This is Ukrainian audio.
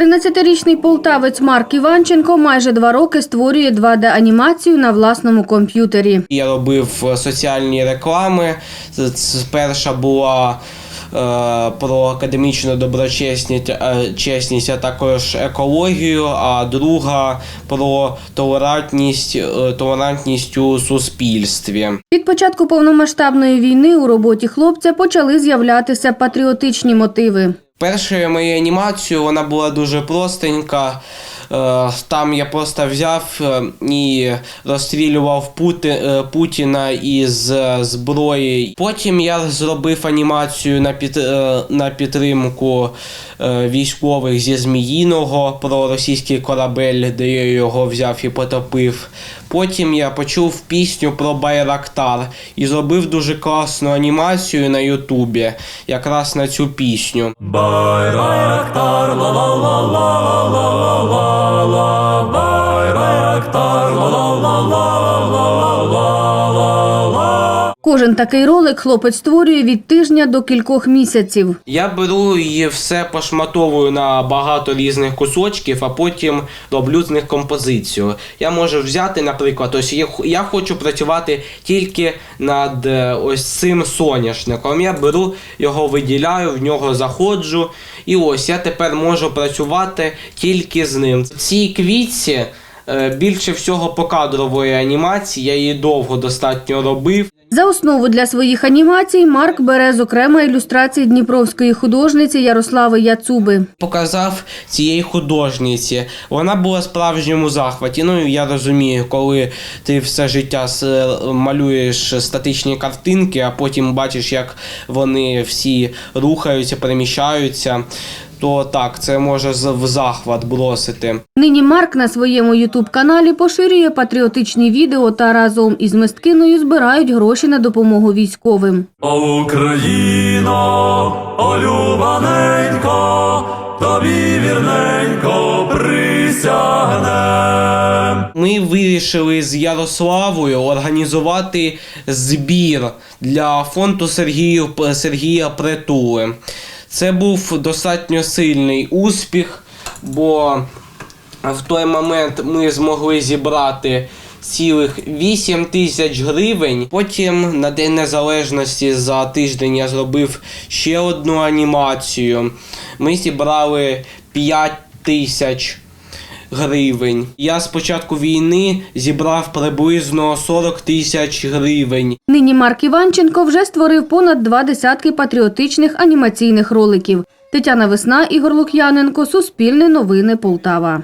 13-річний полтавець Марк Іванченко майже два роки створює 2D-анімацію на власному комп'ютері. Я робив е, соціальні реклами. Перша була е, про академічну доброчесність, е, чесність, а також екологію, а друга про толерантність, толерантність у суспільстві. Від початку повномасштабної війни у роботі хлопця почали з'являтися патріотичні мотиви. Першою моєю анімацією вона була дуже простенька. Е, Там я просто взяв е, і розстрілював Пути, е, Путіна із зброї. Потім я зробив анімацію на, під, на підтримку військових зі Зміїного про російський корабель, де я його взяв і потопив. Потім я почув пісню про Байрактар і зробив дуже класну анімацію на Ютубі, якраз на цю пісню. Байрактар ла ла ла ла ла ла Кожен такий ролик хлопець створює від тижня до кількох місяців. Я беру і все пошматовую на багато різних кусочків, а потім роблю з них композицію. Я можу взяти, наприклад, ось я хочу працювати тільки над е, ось цим соняшником. Я беру його виділяю, в нього заходжу, і ось я тепер можу працювати тільки з ним. Цій квітці е, більше всього покадрової анімації, я її довго достатньо робив. За основу для своїх анімацій Марк бере зокрема ілюстрації дніпровської художниці Ярослави Яцуби. показав цієї художниці. Вона була в справжньому захваті. Ну я розумію, коли ти все життя с- малюєш статичні картинки, а потім бачиш, як вони всі рухаються, переміщаються. То так, це може в захват бросити. Нині Марк на своєму ютуб-каналі поширює патріотичні відео та разом із мисткиною збирають гроші на допомогу військовим. О, Україно, о, тобі вірненько присягнем. Ми вирішили з Ярославою організувати збір для фонду Сергію, Сергія Притули. Це був достатньо сильний успіх, бо в той момент ми змогли зібрати цілих 8 тисяч гривень. Потім на День Незалежності за тиждень я зробив ще одну анімацію. Ми зібрали 5 тисяч гривень. Я з початку війни зібрав приблизно 40 тисяч гривень. Нині Марк Іванченко вже створив понад два десятки патріотичних анімаційних роликів. Тетяна Весна, Ігор Лук'яненко, Суспільне новини Полтава.